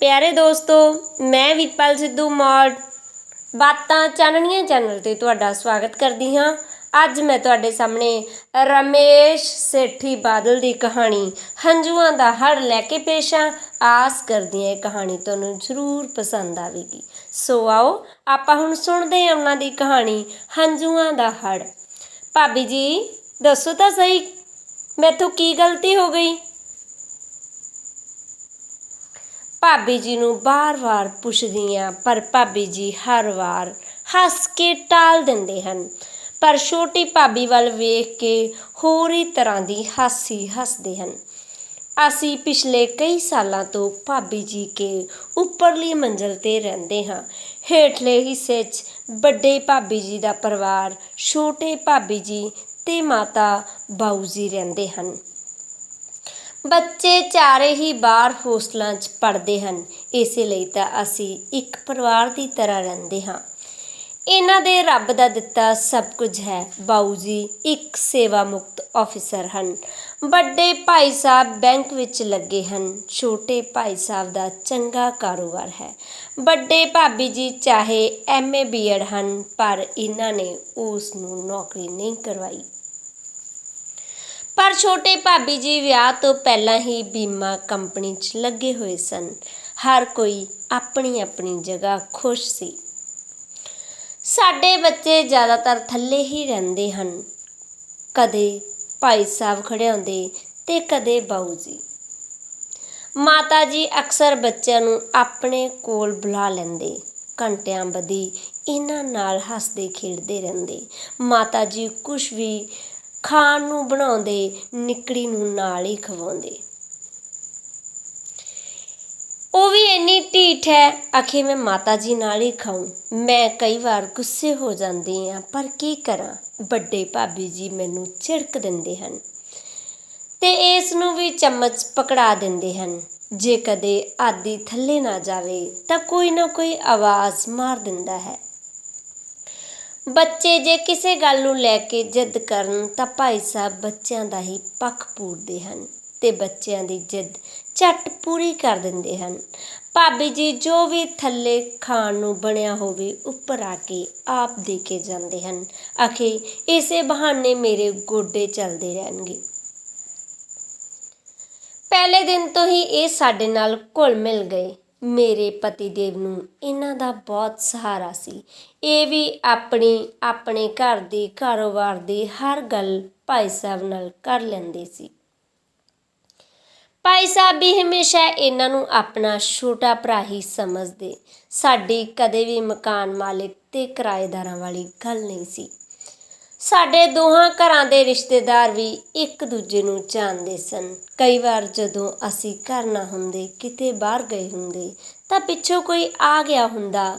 ਪਿਆਰੇ ਦੋਸਤੋ, ਮੈਂ ਵੀਰਪਾਲ ਸਿੱਧੂ ਮੌੜ। ਬਾਤਾਂ ਚਾਨਣੀਆਂ ਚੈਨਲ ਤੇ ਤੁਹਾਡਾ ਸਵਾਗਤ ਕਰਦੀ ਹਾਂ। ਅੱਜ ਮੈਂ ਤੁਹਾਡੇ ਸਾਹਮਣੇ ਰਮੇਸ਼ ਸੇਠੀ ਬਾਦਲ ਦੀ ਕਹਾਣੀ, ਹੰਝੂਆਂ ਦਾ ਹੜ ਲੈ ਕੇ ਪੇਸ਼ ਹਾਂ। ਆਸ ਕਰਦੀ ਹਾਂ ਇਹ ਕਹਾਣੀ ਤੁਹਾਨੂੰ ਜ਼ਰੂਰ ਪਸੰਦ ਆਵੇਗੀ। ਸੋ ਆਓ, ਆਪਾਂ ਹੁਣ ਸੁਣਦੇ ਹਾਂ ਉਹਨਾਂ ਦੀ ਕਹਾਣੀ, ਹੰਝੂਆਂ ਦਾ ਹੜ। ਭਾਬੀ ਜੀ, ਦੱਸੋ ਤਾਂ ਸਹੀ, ਮੈਥੋਂ ਕੀ ਗਲਤੀ ਹੋ ਗਈ? ਭਾਬੀ ਜੀ ਨੂੰ ਬਾਰ-ਬਾਰ ਪੁੱਛਦੀ ਹਾਂ ਪਰ ਭਾਬੀ ਜੀ ਹਰ ਵਾਰ ਹੱਸ ਕੇ ਟਾਲ ਦਿੰਦੇ ਹਨ। ਪਰ ਛੋਟੀ ਭਾਬੀ ਵੱਲ ਵੇਖ ਕੇ ਹੋਰ ਹੀ ਤਰ੍ਹਾਂ ਦੀ ਹਾਸੀ ਹੱਸਦੇ ਹਨ। ਅਸੀਂ ਪਿਛਲੇ ਕਈ ਸਾਲਾਂ ਤੋਂ ਭਾਬੀ ਜੀ ਕੇ ਉੱਪਰਲੀ ਮੰਜ਼ਲ ਤੇ ਰਹਿੰਦੇ ਹਾਂ। ਹੇਠਲੇ ਹਿੱਸੇ 'ਚ ਵੱਡੇ ਭਾਬੀ ਜੀ ਦਾ ਪਰਿਵਾਰ, ਛੋਟੇ ਭਾਬੀ ਜੀ ਤੇ ਮਾਤਾ ਬਾਊ ਜੀ ਰਹਿੰਦੇ ਹਨ। ਬੱਚੇ ਚਾਰੇ ਹੀ ਬਾਹਰ ਹੋਸਟਲਾਂ 'ਚ ਪੜ੍ਹਦੇ ਹਨ। ਇਸੇ ਲਈ ਤਾਂ ਅਸੀਂ ਇੱਕ ਪਰਿਵਾਰ ਦੀ ਤਰ੍ਹਾਂ ਰਹਿੰਦੇ ਹਾਂ। ਇਹਨਾਂ ਦੇ ਰੱਬ ਦਾ ਦਿੱਤਾ ਸਭ ਕੁਝ ਹੈ। ਬਾਊ ਜੀ ਇੱਕ ਸੇਵਾ ਮੁਕਤ ਆਫੀਸਰ ਹਨ। ਵੱਡੇ ਭਾਈ ਸਾਹਿਬ ਬੈਂਕ ਵਿੱਚ ਲੱਗੇ ਹਨ। ਛੋਟੇ ਭਾਈ ਸਾਹਿਬ ਦਾ ਚੰਗਾ ਕਾਰੋਬਾਰ ਹੈ। ਵੱਡੇ ਭਾਬੀ ਜੀ ਚਾਹੇ ਐਮਏ ਬੀਐਡ ਹਨ, ਪਰ ਇਹਨਾਂ ਨੇ ਉਸ ਨੂੰ ਨੌਕਰੀ ਨਹੀਂ ਕਰਵਾਈ। ਪਰ ਛੋਟੇ ਭਾਬੀ ਜੀ ਵਿਆਹ ਤੋਂ ਪਹਿਲਾਂ ਹੀ ਬੀਮਾ ਕੰਪਨੀ 'ਚ ਲੱਗੇ ਹੋਏ ਸਨ। ਹਰ ਕੋਈ ਆਪਣੀ ਆਪਣੀ ਜਗ੍ਹਾ ਖੁਸ਼ ਸੀ। ਸਾਡੇ ਬੱਚੇ ਜ਼ਿਆਦਾਤਰ ਥੱਲੇ ਹੀ ਰਹਿੰਦੇ ਹਨ। ਕਦੇ ਭਾਈ ਸਾਹਿਬ ਖੜਿਆਉਂਦੇ ਤੇ ਕਦੇ ਬਾਊ ਜੀ। ਮਾਤਾ ਜੀ ਅਕਸਰ ਬੱਚਿਆਂ ਨੂੰ ਆਪਣੇ ਕੋਲ ਬੁਲਾ ਲੈਂਦੇ। ਘੰਟਿਆਂ ਬਦੀ ਇਹਨਾਂ ਨਾਲ ਹੱਸਦੇ, ਖੇਡਦੇ ਰਹਿੰਦੇ। ਮਾਤਾ ਜੀ ਕੁਛ ਵੀ ਖਾਣ ਨੂੰ ਬਣਾਉਂਦੇ, ਨਿਕੜੀ ਨੂੰ ਨਾਲ ਹੀ ਖਵਾਉਂਦੇ। ਉਹ ਵੀ ਇੰਨੀ ਢੀਠ ਹੈ, ਆਖੇ ਮੈਂ ਮਾਤਾ ਜੀ ਨਾਲ ਹੀ ਖਾਉਂ ਮੈਂ ਕਈ ਵਾਰ ਗੁੱਸੇ ਹੋ ਜਾਂਦੀ ਆ ਪਰ ਕੀ ਕਰਾਂ? ਵੱਡੇ ਭਾਬੀ ਜੀ ਮੈਨੂੰ ਝਿੜਕ ਦਿੰਦੇ ਹਨ ਤੇ ਇਸ ਨੂੰ ਵੀ ਚਮਚ ਪਕੜਾ ਦਿੰਦੇ ਹਨ। ਜੇ ਕਦੇ ਆਦੀ ਥੱਲੇ ਨਾ ਜਾਵੇ, ਤਾਂ ਕੋਈ ਨਾ ਕੋਈ ਆਵਾਜ਼ ਮਾਰ ਦਿੰਦਾ ਹੈ। ਬੱਚੇ ਜੇ ਕਿਸੇ ਗੱਲ ਨੂੰ ਲੈ ਕੇ ਜਿੱਦ ਕਰਨ ਤਾਂ ਭਾਈ ਸਾਹਿਬ ਬੱਚਿਆਂ ਦਾ ਹੀ ਪੱਖ ਪੂਰਦੇ ਹਨ ਤੇ ਬੱਚਿਆਂ ਦੀ ਜਿੱਦ ਝੱਟ ਪੂਰੀ ਕਰ ਦਿੰਦੇ ਹਨ। ਭਾਬੀ ਜੀ ਜੋ ਵੀ ਥੱਲੇ ਖਾਣ ਨੂੰ ਬਣਿਆ ਹੋਵੇ ਉੱਪਰ ਆ ਕੇ ਆਪ ਦੇ ਕੇ ਜਾਂਦੇ ਹਨ। ਆਖੇ, ਇਸੇ ਬਹਾਨੇ ਮੇਰੇ ਗੋਡੇ ਚੱਲਦੇ ਰਹਿਣਗੇ। ਪਹਿਲੇ ਦਿਨ ਤੋਂ ਹੀ ਇਹ ਸਾਡੇ ਨਾਲ ਘੁਲ ਮਿਲ ਗਏ। ਮੇਰੇ ਪਤੀਦੇਵ ਨੂੰ ਇਹਨਾਂ ਦਾ ਬਹੁਤ ਸਹਾਰਾ ਸੀ। ਇਹ ਵੀ ਆਪਣੀ, ਆਪਣੇ ਘਰ ਦੀ ਕਾਰੋਬਾਰ ਦੀ ਹਰ ਗੱਲ ਭਾਈ ਸਾਹਿਬ ਨਾਲ ਕਰ ਲੈਂਦੇ ਸੀ। ਭਾਈ ਸਾਹਿਬ ਵੀ ਹਮੇਸ਼ਾ ਇਹਨਾਂ ਨੂੰ ਆਪਣਾ ਛੋਟਾ ਭਰਾ ਹੀ ਸਮਝਦੇ। ਸਾਡੀ ਕਦੇ ਵੀ ਮਕਾਨ ਮਾਲਿਕ ਤੇ ਕਿਰਾਏਦਾਰਾਂ ਵਾਲੀ ਗੱਲ ਨਹੀਂ ਸੀ। ਸਾਡੇ ਦੋਹਾਂ ਘਰਾਂ ਦੇ ਰਿਸ਼ਤੇਦਾਰ ਵੀ ਇੱਕ ਦੂਜੇ ਨੂੰ ਜਾਣਦੇ ਸਨ। ਕਈ ਵਾਰ ਜਦੋਂ ਅਸੀਂ ਘਰ ਨਾ ਹੁੰਦੇ, ਕਿਤੇ ਬਾਹਰ ਗਏ ਹੁੰਦੇ, ਤਾਂ ਪਿੱਛੋਂ ਕੋਈ ਆ ਗਿਆ ਹੁੰਦਾ,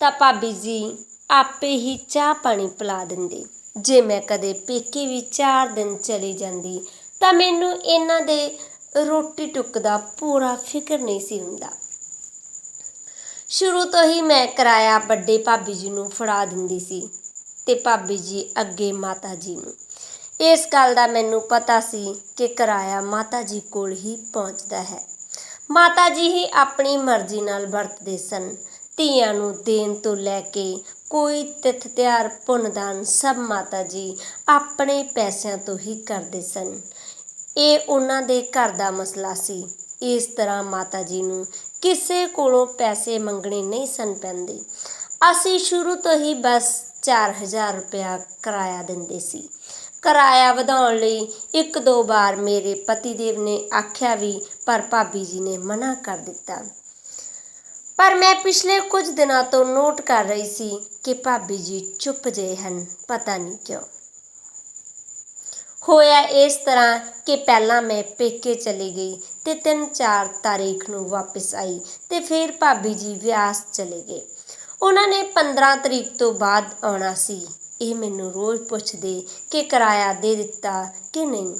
ਤਾਂ ਭਾਬੀ ਜੀ ਆਪੇ ਹੀ ਚਾਹ ਪਾਣੀ ਪਿਲਾ ਦਿੰਦੇ। ਜੇ ਮੈਂ ਕਦੇ ਪੇਕੇ ਵੀ 4 ਦਿਨ ਚਲੀ ਜਾਂਦੀ, ਤਾਂ ਮੈਨੂੰ ਇਹਨਾਂ ਦੇ ਰੋਟੀ ਟੁੱਕ ਦਾ ਪੂਰਾ ਫਿਕਰ ਨਹੀਂ ਸੀ ਹੁੰਦਾ। ਸ਼ੁਰੂ ਤੋਂ ਹੀ ਮੈਂ ਕਿਰਾਇਆ ਵੱਡੇ ਭਾਬੀ ਜੀ ਨੂੰ ਫੜਾ ਦਿੰਦੀ ਸੀ। ਤੇ ਭਾਬੀ ਜੀ ਅੱਗੇ ਮਾਤਾ ਜੀ ਨੂੰ। ਇਸ ਗੱਲ ਦਾ ਮੈਨੂੰ ਪਤਾ ਸੀ ਕਿ ਕਿਰਾਇਆ ਮਾਤਾ ਜੀ ਕੋਲ ਹੀ ਪਹੁੰਚਦਾ ਹੈ। ਮਾਤਾ ਜੀ ਹੀ ਆਪਣੀ ਮਰਜ਼ੀ ਨਾਲ ਵਰਤਦੇ ਸਨ। ਧੀਆਂ ਨੂੰ ਦੇਣ ਤੋਂ ਲੈ ਕੇ ਕੋਈ ਤਿਥ ਤਿਉਹਾਰ, ਪੁੰਨਦਾਨ ਸਭ ਮਾਤਾ ਜੀ ਆਪਣੇ ਪੈਸਿਆਂ ਤੋਂ ਹੀ ਕਰਦੇ ਸਨ। ਇਹ ਉਹਨਾਂ ਦੇ ਘਰ ਦਾ ਮਸਲਾ ਸੀ। ਇਸ ਤਰ੍ਹਾਂ ਮਾਤਾ ਜੀ ਨੂੰ ਕਿਸੇ ਕੋਲੋਂ ਪੈਸੇ ਮੰਗਣੇ ਨਹੀਂ ਸਨ ਪੈਂਦੇ। ਅਸੀਂ ਸ਼ੁਰੂ ਤੋਂ ਹੀ ਬਸ 4000 ਰੁਪਇਆ ਕਿਰਾਇਆ ਦਿੰਦੇ ਸੀ। ਕਿਰਾਇਆ ਵਧਾਉਣ ਲਈ ਇੱਕ ਦੋ ਵਾਰ ਮੇਰੇ ਪਤੀ ਦੇਵ ਨੇ ਆਖਿਆ ਵੀ, ਪਰ ਭਾਬੀ ਜੀ ਨੇ ਮਨਾ ਕਰ ਦਿੱਤਾ। ਪਰ ਮੈਂ ਪਿਛਲੇ ਕੁਝ ਦਿਨਾਂ ਤੋਂ ਨੋਟ ਕਰ ਰਹੀ ਸੀ ਕਿ ਭਾਬੀ ਜੀ ਚੁੱਪ ਜੇ ਹਨ, ਪਤਾ ਨਹੀਂ ਕਿਉਂ। ਹੋਇਆ ਇਸ ਤਰ੍ਹਾਂ ਕਿ ਪਹਿਲਾਂ ਮੈਂ ਪੇਕੇ ਚਲੀ ਗਈ ਤੇ 3-4 ਤਾਰੀਖ ਨੂੰ ਵਾਪਸ ਆਈ ਤੇ ਫਿਰ ਭਾਬੀ ਜੀ ਵਿਆਸ ਚਲੇ ਗਏ। ਉਹਨਾਂ ਨੇ 15 ਤਰੀਕ ਤੋਂ ਬਾਅਦ ਆਉਣਾ ਸੀ। ਇਹ ਮੈਨੂੰ ਰੋਜ਼ ਪੁੱਛਦੇ ਕਿ ਕਿਰਾਇਆ ਦੇ ਦਿੱਤਾ ਕਿ ਨਹੀਂ।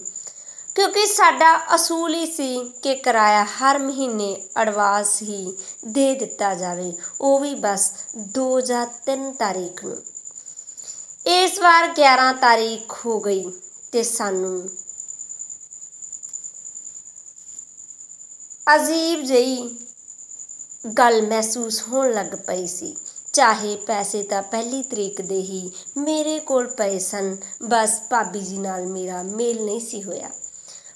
ਕਿਉਂਕਿ ਸਾਡਾ ਅਸੂਲ ਹੀ ਸੀ ਕਿ ਕਿਰਾਇਆ ਹਰ ਮਹੀਨੇ ਐਡਵਾਂਸ ਹੀ ਦੇ ਦਿੱਤਾ ਜਾਵੇ। ਉਹ ਵੀ ਬਸ 2 ਜਾਂ 3 ਤਾਰੀਖ ਨੂੰ। ਇਸ ਵਾਰ 11 ਤਾਰੀਖ ਹੋ ਗਈ ਤੇ ਸਾਨੂੰ ਅਜੀਬ ਜਿਹੀ ਗੱਲ ਮਹਿਸੂਸ ਹੋਣ ਲੱਗ ਪਈ ਸੀ। ਚਾਹੇ ਪੈਸੇ ਤਾਂ ਪਹਿਲੀ ਤਰੀਕ ਦੇ ਹੀ ਮੇਰੇ ਕੋਲ ਪਏ ਸਨ, ਬਸ ਭਾਬੀ ਜੀ ਨਾਲ ਮੇਰਾ ਮੇਲ ਨਹੀਂ ਸੀ ਹੋਇਆ।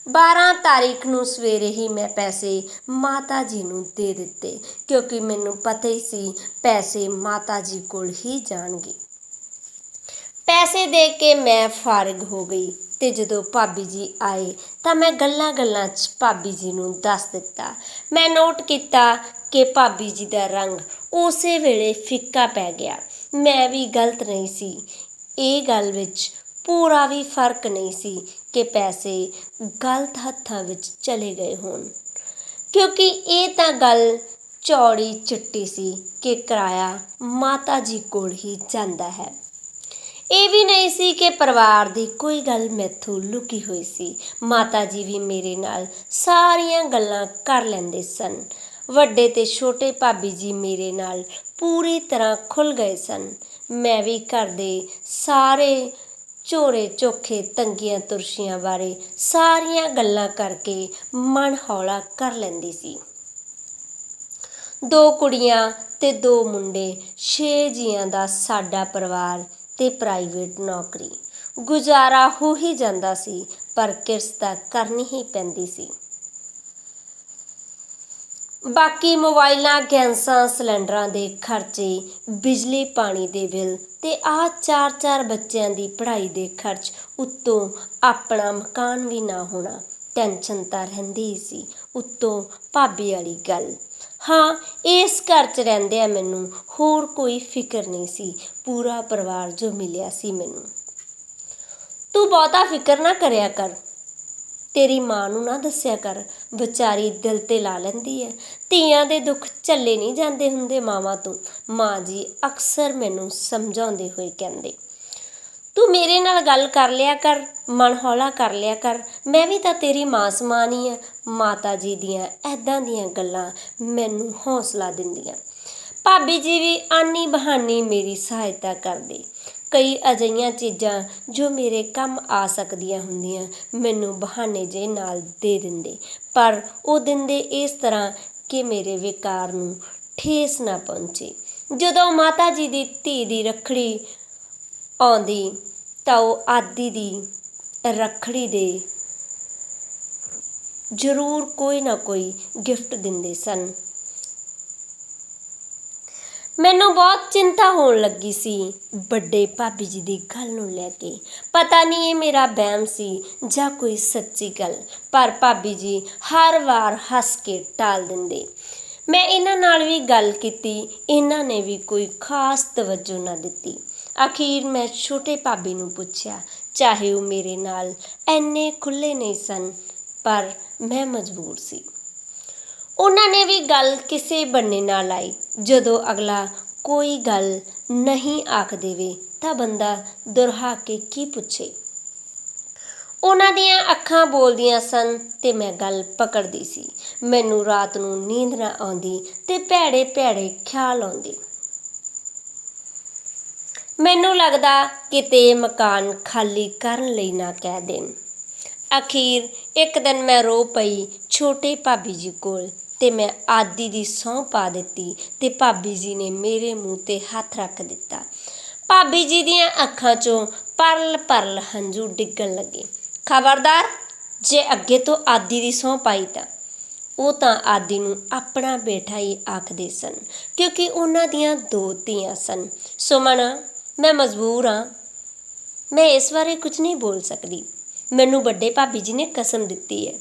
12 ਤਾਰੀਖ ਨੂੰ ਸਵੇਰੇ ਹੀ ਮੈਂ ਪੈਸੇ ਮਾਤਾ ਜੀ ਨੂੰ ਦੇ ਦਿੱਤੇ, ਕਿਉਂਕਿ ਮੈਨੂੰ ਪਤਾ ਹੀ ਸੀ ਪੈਸੇ ਮਾਤਾ ਜੀ ਕੋਲ ਹੀ ਜਾਣਗੇ। ਪੈਸੇ ਦੇ ਕੇ ਮੈਂ ਫਾਰਗ ਹੋ ਗਈ ਤੇ ਜਦੋਂ ਭਾਬੀ ਜੀ ਆਏ ਤਾਂ ਮੈਂ ਗੱਲਾਂ-ਗੱਲਾਂ 'ਚ ਭਾਬੀ ਜੀ ਨੂੰ ਦੱਸ ਦਿੱਤਾ। ਮੈਂ ਨੋਟ ਕੀਤਾ ਕਿ ਭਾਬੀ ਜੀ ਦਾ ਰੰਗ ਉਸੇ ਵੇਲੇ ਫਿੱਕਾ ਪੈ ਗਿਆ। ਮੈਂ ਵੀ ਗਲਤ ਨਹੀਂ ਸੀ। ਇਹ ਗੱਲ ਵਿੱਚ ਪੂਰਾ ਵੀ ਫ਼ਰਕ ਨਹੀਂ ਸੀ ਕਿ ਪੈਸੇ ਗਲਤ ਹੱਥਾਂ ਵਿੱਚ ਚਲੇ ਗਏ ਹੋਣ। ਕਿਉਂਕਿ ਇਹ ਤਾਂ ਗੱਲ ਚੌੜੀ ਚਿੱਟੀ ਸੀ ਕਿ ਕਿਰਾਇਆ ਮਾਤਾ ਜੀ ਕੋਲ ਹੀ ਜਾਂਦਾ ਹੈ। ਇਹ ਵੀ ਨਹੀਂ ਸੀ ਕਿ ਪਰਿਵਾਰ ਦੀ ਕੋਈ ਗੱਲ ਮੈਥੋਂ ਲੁਕੀ ਹੋਈ ਸੀ। ਮਾਤਾ ਜੀ ਵੀ ਮੇਰੇ ਨਾਲ ਸਾਰੀਆਂ ਗੱਲਾਂ ਕਰ ਲੈਂਦੇ ਸਨ। ਵੱਡੇ ਤੇ ਛੋਟੇ ਭਾਬੀ ਜੀ ਮੇਰੇ ਨਾਲ ਪੂਰੀ ਤਰ੍ਹਾਂ ਖੁੱਲ ਗਏ ਸਨ। ਮੈਂ ਵੀ ਘਰ ਦੇ ਸਾਰੇ ਝੋਰੇ ਚੋਖੇ, ਤੰਗੀਆਂ ਤੁਰਸ਼ੀਆਂ ਬਾਰੇ ਸਾਰੀਆਂ ਗੱਲਾਂ ਕਰਕੇ ਮਨ ਹੌਲਾ ਕਰ ਲੈਂਦੀ ਸੀ। ਦੋ ਕੁੜੀਆਂ ਤੇ ਦੋ ਮੁੰਡੇ, ਛੇ ਜੀਆਂ ਦਾ ਸਾਡਾ ਪਰਿਵਾਰ ਤੇ ਪ੍ਰਾਈਵੇਟ ਨੌਕਰੀ। ਗੁਜ਼ਾਰਾ ਹੋ ਹੀ ਜਾਂਦਾ ਸੀ, ਪਰ ਕਿਰਸ ਤਾਂ ਕਰਨੀ ਹੀ ਪੈਂਦੀ ਸੀ। ਬਾਕੀ ਮੋਬਾਈਲਾਂ, ਗੈਸਾਂ, ਸਿਲੰਡਰਾਂ ਦੇ ਖਰਚੇ, ਬਿਜਲੀ, ਪਾਣੀ ਦੇ ਬਿੱਲ ਤੇ ਆਹ ਚਾਰ ਚਾਰ ਬੱਚਿਆਂ ਦੀ ਪੜ੍ਹਾਈ ਦੇ ਖਰਚ ਉੱਤੋਂ ਆਪਣਾ ਮਕਾਨ ਵੀ ਨਾ ਹੋਣਾ ਟੈਨਸ਼ਨ ਤਾਂ ਰਹਿੰਦੀ ਹੀ ਸੀ, ਉੱਤੋਂ ਭਾਬੀ ਵਾਲੀ ਗੱਲ। ਹਾਂ, ਇਸ ਘਰ 'ਚ ਰਹਿੰਦੇ ਆ ਮੈਨੂੰ ਹੋਰ ਕੋਈ ਫਿਕਰ ਨਹੀਂ ਸੀ, ਪੂਰਾ ਪਰਿਵਾਰ ਜੋ ਮਿਲਿਆ ਸੀ ਮੈਨੂੰ। ਤੂੰ ਬਹੁਤਾ ਫਿਕਰ ਨਾ ਕਰਿਆ ਕਰ। ਤੇਰੀ ਮਾਂ ਨੂੰ ਨਾ ਦੱਸਿਆ ਕਰ, ਵਿਚਾਰੀ ਦਿਲ ਤੇ ਲਾ ਲੈਂਦੀ ਹੈ ਧੀਆਂ ਦੇ ਦੁੱਖ ਝੱਲੇ ਨਹੀਂ ਜਾਂਦੇ ਹੁੰਦੇ ਮਾਵਾਂ ਤੋਂ। ਮਾਂ ਜੀ ਅਕਸਰ ਮੈਨੂੰ ਸਮਝਾਉਂਦੇ ਹੋਏ ਕਹਿੰਦੇ, ਤੂੰ ਮੇਰੇ ਨਾਲ ਗੱਲ ਕਰ ਲਿਆ ਕਰ, ਮਨ ਹੌਲਾ ਕਰ ਲਿਆ ਕਰ। ਮੈਂ ਵੀ ਤਾਂ ਤੇਰੀ ਮਾਂ ਸਮਾਨ ਹੀ ਆ। ਮਾਤਾ ਜੀ ਦੀਆਂ ਐਦਾਂ ਦੀਆਂ ਗੱਲਾਂ ਮੈਨੂੰ ਹੌਸਲਾ ਦਿੰਦੀਆਂ। ਭਾਬੀ ਜੀ ਵੀ ਆਨੀ ਬਹਾਨੀ ਮੇਰੀ ਸਹਾਇਤਾ ਕਰਦੇ। ਕਈ ਅਜਿਹੀਆਂ ਚੀਜ਼ਾਂ ਜੋ ਮੇਰੇ ਕੰਮ ਆ ਸਕਦੀਆਂ ਹੁੰਦੀਆਂ, ਮੈਨੂੰ ਬਹਾਨੇ ਜਿਹੇ ਨਾਲ ਦੇ ਦਿੰਦੇ। ਪਰ ਉਹ ਦਿੰਦੇ ਇਸ ਤਰ੍ਹਾਂ ਕਿ ਮੇਰੇ ਵਿਕਾਰ ਨੂੰ ਠੇਸ ਨਾ ਪਹੁੰਚੇ। ਜਦੋਂ ਮਾਤਾ ਜੀ ਦੀ ਧੀ ਦੀ ਰੱਖੜੀ ਆਉਂਦੀ, ਤਾਂ ਉਹ ਆਦੀ ਦੀ ਰੱਖੜੀ ਦੇ ਜ਼ਰੂਰ ਕੋਈ ਨਾ ਕੋਈ ਗਿਫਟ ਦਿੰਦੇ ਸਨ। ਮੈਨੂੰ ਬਹੁਤ ਚਿੰਤਾ ਹੋਣ ਲੱਗੀ ਸੀ ਵੱਡੇ ਭਾਬੀ ਜੀ ਦੀ ਗੱਲ ਨੂੰ ਲੈ ਕੇ। ਪਤਾ ਨਹੀਂ ਇਹ ਮੇਰਾ ਵਹਿਮ ਸੀ ਜਾਂ ਕੋਈ ਸੱਚੀ ਗੱਲ, ਪਰ ਭਾਬੀ ਜੀ ਹਰ ਵਾਰ ਹੱਸ ਕੇ ਟਾਲ ਦਿੰਦੇ। ਮੈਂ ਇਹਨਾਂ ਨਾਲ ਵੀ ਗੱਲ ਕੀਤੀ, ਇਹਨਾਂ ਨੇ ਵੀ ਕੋਈ ਖਾਸ ਤਵੱਜੋ ਨਾ ਦਿੱਤੀ। ਅਖੀਰ ਮੈਂ ਛੋਟੇ ਭਾਬੀ ਨੂੰ ਪੁੱਛਿਆ, ਚਾਹੇ ਉਹ ਮੇਰੇ ਨਾਲ ਐਨੇ ਖੁੱਲੇ ਨਹੀਂ ਸਨ, ਪਰ ਮੈਂ ਮਜਬੂਰ ਸੀ। ਉਹਨਾਂ ਨੇ ਵੀ ਗੱਲ ਕਿਸੇ ਬੰਨੇ ਨਾ ਲਾਈ। ਜਦੋਂ ਅਗਲਾ ਕੋਈ ਗੱਲ ਨਹੀਂ ਆਖ ਦੇਵੇ ਤਾਂ ਬੰਦਾ ਦੁਰਹਾ ਕੇ ਕੀ ਪੁੱਛੇ? ਉਹਨਾਂ ਦੀਆਂ ਅੱਖਾਂ ਬੋਲਦੀਆਂ ਸਨ ਤੇ ਮੈਂ ਗੱਲ ਪਕੜਦੀ ਸੀ। ਮੈਨੂੰ ਰਾਤ ਨੂੰ ਨੀਂਦ ਨਾ ਆਉਂਦੀ ਤੇ ਭੈੜੇ ਭੈੜੇ ਖਿਆਲ ਆਉਂਦੇ। ਮੈਨੂੰ ਲੱਗਦਾ ਕਿਤੇ ਮਕਾਨ ਖਾਲੀ ਕਰਨ ਲਈ ਨਾ ਕਹਿ ਦੇਣ। ਅਖੀਰ ਇੱਕ ਦਿਨ ਮੈਂ ਰੋ ਪਈ ਛੋਟੇ ਭਾਬੀ ਜੀ ਕੋਲ। ਅਤੇ ਮੈਂ ਆਦੀ ਦੀ ਸਹੁੰ ਪਾ ਦਿੱਤੀ ਅਤੇ ਭਾਬੀ ਜੀ ਨੇ ਮੇਰੇ ਮੂੰਹ ਤੇ ਹੱਥ ਰੱਖ ਦਿੱਤਾ। ਭਾਬੀ ਜੀ ਦੀਆਂ ਅੱਖਾਂ 'ਚੋਂ ਪਰਲ ਪਰਲ ਹੰਝੂ ਡਿੱਗਣ ਲੱਗੇ। ਖਬਰਦਾਰ, ਜੇ ਅੱਗੇ ਤੋਂ ਆਦੀ ਦੀ ਸਹੁੰ ਪਾਈ ਤਾਂ? ਉਹ ਤਾਂ ਆਦੀ ਨੂੰ ਆਪਣਾ ਬੇਟਾ ਹੀ ਆਖਦੇ ਸਨ, ਕਿਉਂਕਿ ਉਹਨਾਂ ਦੀਆਂ ਦੋ ਧੀਆਂ ਸਨ। ਸੁਮਨ, ਮੈਂ ਮਜਬੂਰ ਹਾਂ। ਮੈਂ ਇਸ ਬਾਰੇ ਕੁਝ ਨਹੀਂ ਬੋਲ ਸਕਦੀ। ਮੈਨੂੰ ਵੱਡੇ ਭਾਬੀ ਜੀ ਨੇ ਕਸਮ ਦਿੱਤੀ ਹੈ।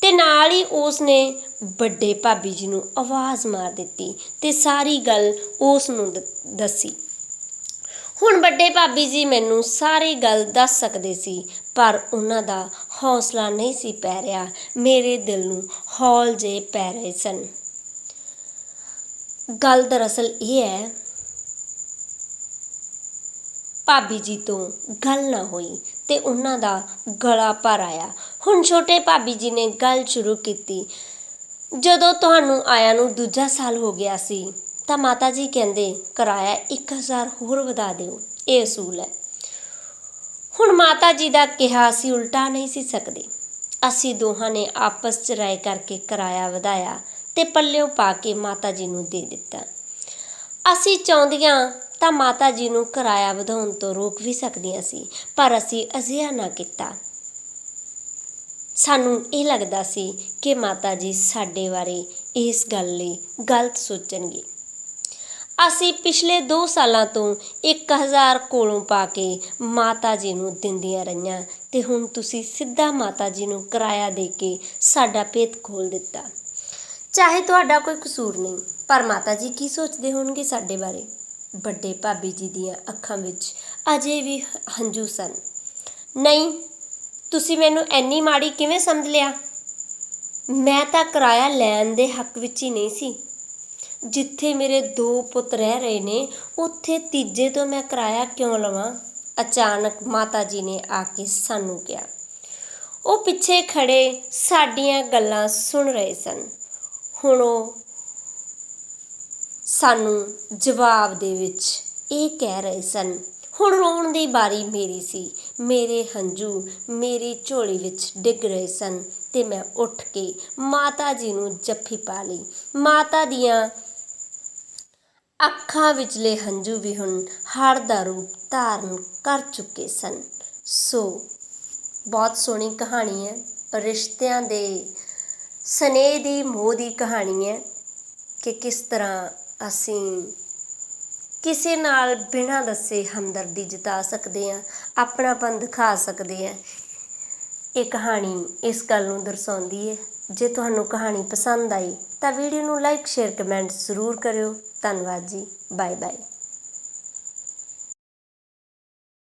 ਤੇ ਨਾਲ ਹੀ ਉਸ ਨੇ ਵੱਡੇ ਭਾਬੀ ਜੀ ਨੂੰ ਆਵਾਜ਼ ਮਾਰ ਦਿੱਤੀ ਤੇ ਸਾਰੀ ਗੱਲ ਉਸ ਨੂੰ ਦੱਸੀ। ਹੁਣ ਵੱਡੇ ਭਾਬੀ ਜੀ ਮੈਨੂੰ ਸਾਰੀ ਗੱਲ ਦੱਸ ਸਕਦੇ ਸੀ, ਪਰ ਉਹਨਾਂ ਦਾ ਹੌਸਲਾ ਨਹੀਂ ਸੀ ਪੈ ਰਿਹਾ। ਮੇਰੇ ਦਿਲ ਨੂੰ ਹੌਲ ਜੇ ਪੈ ਰਹੇ ਸਨ। ਗੱਲ ਦਰਅਸਲ ਇਹ ਹੈ, ਭਾਬੀ ਜੀ ਤੋਂ ਗੱਲ ਨਾ ਹੋਈ ਤੇ ਉਹਨਾਂ ਦਾ ਗਲਾ ਭਰ ਆਇਆ। ਹੁਣ ਛੋਟੇ ਭਾਬੀ ਜੀ ਨੇ ਗੱਲ ਸ਼ੁਰੂ ਕੀਤੀ। ਜਦੋਂ ਤੁਹਾਨੂੰ ਆਇਆ ਨੂੰ ਦੂਜਾ ਸਾਲ ਹੋ ਗਿਆ ਸੀ, ਤਾਂ ਮਾਤਾ ਜੀ ਕਹਿੰਦੇ, ਕਿਰਾਇਆ 1000 ਹੋਰ ਵਧਾ ਦਿਓ, ਇਹ ਅਸੂਲ ਹੈ। ਹੁਣ ਮਾਤਾ ਜੀ ਦਾ ਕਿਹਾ ਅਸੀਂ ਉਲਟਾ ਨਹੀਂ ਸੀ ਸਕਦੇ। ਅਸੀਂ ਦੋਹਾਂ ਨੇ ਆਪਸ 'ਚ ਰਾਏ ਕਰਕੇ ਕਿਰਾਇਆ ਵਧਾਇਆ ਤੇ ਤੇ ਪੱਲਿਓ ਪਾ ਕੇ ਮਾਤਾ ਜੀ ਨੂੰ ਦੇ ਦਿੱਤਾ। ਅਸੀਂ ਚਾਹੁੰਦੀਆਂ ਤਾਂ ਮਾਤਾ ਜੀ ਨੂੰ ਕਿਰਾਇਆ ਵਧਾਉਣ ਤੋਂ ਰੋਕ ਵੀ ਸਕਦੀਆਂ ਸੀ, ਪਰ ਅਸੀਂ ਅਜਿਹਾ ਨਾ ਕੀਤਾ। ਸਾਨੂੰ ਇਹ ਲੱਗਦਾ ਸੀ ਕਿ ਮਾਤਾ ਜੀ ਸਾਡੇ ਬਾਰੇ ਇਸ ਗੱਲ ਲਈ ਗਲਤ ਸੋਚਣਗੇ। ਅਸੀਂ ਪਿਛਲੇ 2 ਸਾਲਾਂ ਤੋਂ 1000 ਕੋਲੋਂ ਪਾ ਕੇ ਮਾਤਾ ਜੀ ਨੂੰ ਦਿੰਦੀਆਂ ਰਹੀਆਂ ਤੇ ਹੁਣ ਤੁਸੀਂ ਸਿੱਧਾ ਮਾਤਾ ਜੀ ਨੂੰ ਕਿਰਾਇਆ ਦੇ ਕੇ ਸਾਡਾ ਭੇਤ ਖੋਲ ਦਿੱਤਾ। ਚਾਹੇ ਤੁਹਾਡਾ ਕੋਈ ਕਸੂਰ ਨਹੀਂ, ਪਰ ਮਾਤਾ ਜੀ ਕੀ ਸੋਚਦੇ ਹੋਣਗੇ ਸਾਡੇ ਬਾਰੇ? ਵੱਡੇ ਭਾਬੀ ਜੀ ਦੀਆਂ ਅੱਖਾਂ ਵਿੱਚ ਅਜੇ ਵੀ ਹੰਝੂ ਸਨ। ਨਹੀਂ ਤੁਸੀਂ ਮੈਨੂੰ ਐਨੀ ਮਾੜੀ ਕਿਵੇਂ ਸਮਝ ਲਿਆ? ਮੈਂ ਤਾਂ ਕਿਰਾਇਆ ਲੈਣ ਦੇ ਹੱਕ ਵਿੱਚ ਹੀ ਨਹੀਂ ਸੀ। ਜਿੱਥੇ ਮੇਰੇ ਦੋ ਪੁੱਤ ਰਹਿ ਰਹੇ ਨੇ, ਉੱਥੇ ਤੀਜੇ ਤੋਂ ਮੈਂ ਕਿਰਾਇਆ ਕਿਉਂ ਲਵਾਂ? ਅਚਾਨਕ ਮਾਤਾ ਜੀ ਨੇ ਆ ਕੇ ਸਾਨੂੰ ਕਿਹਾ। ਉਹ ਪਿੱਛੇ ਖੜੇ ਸਾਡੀਆਂ ਗੱਲਾਂ ਸੁਣ ਰਹੇ ਸਨ। ਹੁਣ ਉਹ ਸਾਨੂੰ ਜਵਾਬ ਦੇ ਵਿੱਚ ਇਹ ਕਹਿ ਰਹੇ ਸਨ ਹੁਣ ਰੋਣ ਦੀ ਵਾਰੀ ਮੇਰੀ ਸੀ। ਮੇਰੇ ਹੰਝੂ ਮੇਰੀ ਝੋਲੀ ਵਿੱਚ ਡਿੱਗ ਰਹੇ ਸਨ ਤੇ ਮੈਂ ਉੱਠ ਕੇ ਮਾਤਾ ਜੀ ਨੂੰ ਜੱਫੀ ਪਾ ਲਈ। ਮਾਤਾ ਦੀਆਂ ਅੱਖਾਂ ਵਿਚਲੇ ਹੰਝੂ ਵੀ ਹੁਣ ਹੜ੍ਹ ਦਾ ਰੂਪ ਧਾਰਨ ਕਰ ਚੁੱਕੇ ਸਨ। ਸੋ, ਬਹੁਤ ਸੋਹਣੀ ਕਹਾਣੀ ਹੈ। ਰਿਸ਼ਤਿਆਂ ਦੇ ਸਨੇਹ ਦੀ ਮੋਹ ਦੀ ਕਹਾਣੀ ਹੈ ਕਿ ਕਿਸ ਤਰ੍ਹਾਂ ਅਸੀਂ ਕਿਸੇ ਨਾਲ ਬਿਨਾਂ ਦੱਸੇ ਹਮਦਰਦੀ ਜਤਾ ਸਕਦੇ ਹਾਂ ਆਪਣਾਪਨ ਦਿਖਾ ਸਕਦੇ ਹਾਂ। ਇਹ ਕਹਾਣੀ ਇਸ ਗੱਲ ਨੂੰ ਦਰਸਾਉਂਦੀ ਹੈ, ਜੇ ਤੁਹਾਨੂੰ ਕਹਾਣੀ ਪਸੰਦ ਆਈ ਤਾਂ ਵੀਡੀਓ ਨੂੰ ਲਾਈਕ ਸ਼ੇਅਰ ਕਮੈਂਟ ਜ਼ਰੂਰ ਕਰਿਓ। ਧੰਨਵਾਦ ਜੀ। Bye bye